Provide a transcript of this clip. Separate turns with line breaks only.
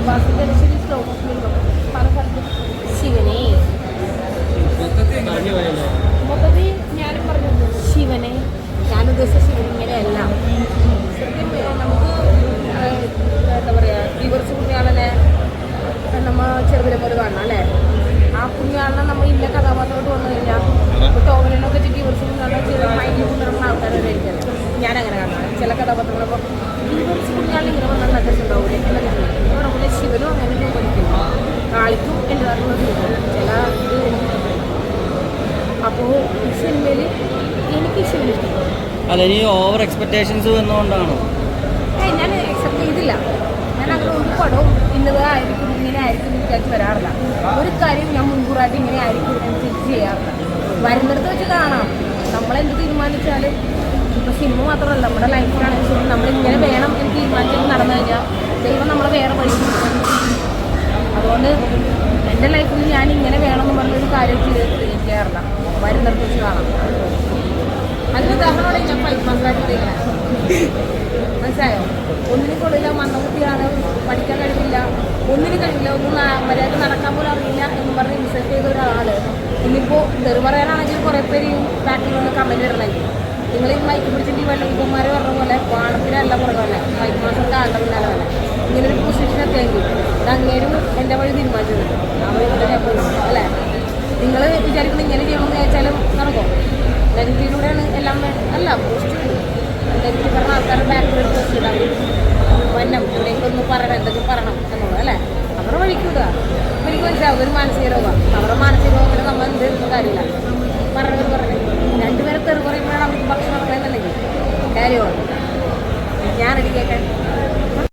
പ്രഭാസിന്റെ ലക്ഷ്യം പല സ്ഥലത്തും ശിവനെ. മൊത്തത്തിൽ ഞാനും പറഞ്ഞു ശിവനെ. ഞാൻ ഉദ്ദേശിച്ച ശിവനിങ്ങനെ അല്ല നമുക്ക് എന്താ പറയുക ഈ കുറച്ച് കുഞ്ഞാളനെ നമ്മൾ ചെറുതിലെ പോലെ കാണണം അല്ലേ? ആ കുഞ്ഞാളിനെ നമ്മൾ ഇന്ന കഥാപാത്രമായിട്ട് വന്നു കഴിഞ്ഞാൽ ഇപ്പോൾ ടോവലിനൊക്കെ ചുറ്റി കുറച്ച് കുഞ്ഞാളെ ചെറിയ മൈൻഡിൽ കൊണ്ടിറങ്ങുന്ന ആൾക്കാരായിരിക്കും ഞാൻ അങ്ങനെ കാണാം ചില കഥാപാത്രങ്ങളൊക്കെ അങ്ങനെ ചില ഈ
അല്ല ഇനി ഓവർ എക്സ്പെക്ടേഷൻസ് വന്നുകൊണ്ടാണോ?
ഞാൻ എക്സെപ്റ്റ് ചെയ്തില്ല. ഞാൻ അങ്ങനെ ഒരു പടവും ഇന്നതായിരിക്കും ഇങ്ങനെ ആയിരിക്കും വിചാരിച്ച് വരാറില്ല. ഒരു കാര്യം ഞാൻ മുൻകൂറായിട്ട് ഇങ്ങനെ ആയിരിക്കും എന്ന് ചെയ്യാറില്ല. വരുന്നിടത്ത് വെച്ച് കാണാം. നമ്മളെന്ത് തീരുമാനിച്ചാലും സിനിമ മാത്രമല്ല നമ്മുടെ ലൈഫാണ് ശരി നമ്മൾ ഇങ്ങനെ വേണം എന്ന് തീരുമാനിച്ചിട്ട് നടന്നു കഴിഞ്ഞാൽ ദൈവം നമ്മളെ വേറെ വഴി. അതുകൊണ്ട് എന്റെ ലൈഫിൽ ഞാൻ ഇങ്ങനെ വേണമെന്ന് പറഞ്ഞൊരു കാര്യം ചെയ്തിരിക്കാറില്ല വരുന്നിടത്ത് വെച്ച് കാണാം. അതിന് ഉദാഹരണമാണ് ഞാൻ ഫൈവ് മനസ്സിലായോ? ഒന്നിനും കൊള്ളില്ല മന്ദബുദ്ധിയാണ് പഠിക്കാൻ കഴിവില്ല. ഒന്നിനും കഴിവില്ല ഒന്നും മര്യാദ നടക്കാൻ പോലും അറിയില്ല എന്ന് പറഞ്ഞ് ഇൻസൾട്ട് ചെയ്ത ഒരാൾ ഇന്നിപ്പോൾ തെറി പറയാനാണെങ്കിൽ കുറേ പേര് ബാക്കിൽ നിന്ന് കമന്റ് ഇടണമെങ്കിൽ നിങ്ങൾ ഈ മൈക്ക് പിടിച്ചിട്ട് ഈ വെള്ളക്കുമാർ പറഞ്ഞ പോലെ വാണത്തിനല്ല പുറകെ മൈക്ക് മാസം കാണ്ട പിന്നാലെ പോലെ ഇങ്ങനെ ഒരു പൊസിഷൻ എത്തിയെങ്കിൽ ഇത് അങ്ങേരും എന്റെ വഴി തീരുമാനിച്ചത്. അവർ അല്ലേ? നിങ്ങൾ വിചാരിക്കുന്നത് ഇങ്ങനെ ചെയ്യണമെന്ന് ചോദിച്ചാലും നടക്കും. നെഗറ്റീവിലൂടെയാണ് എല്ലാം അല്ല പോസിറ്റീവ് നെഗറ്റീവ് പറഞ്ഞ ആൾക്കാരുടെ ബാക്കിൽ പോസ്റ്റ് ഇടാം. വന്നം ഒന്ന് പറയണം എന്തൊക്കെ പറയണം എന്നുള്ളത് അല്ലേ? അവരുടെ വഴിക്കുക അപ്പം എനിക്ക് മനസ്സിലാവും ഒരു മാനസിക രോഗം അവരുടെ മാനസിക രോഗത്തിന് നമ്മൾ എന്ത് കാര്യമില്ല. പറഞ്ഞു ഞാൻ റെഡി കേൾക്കാൻ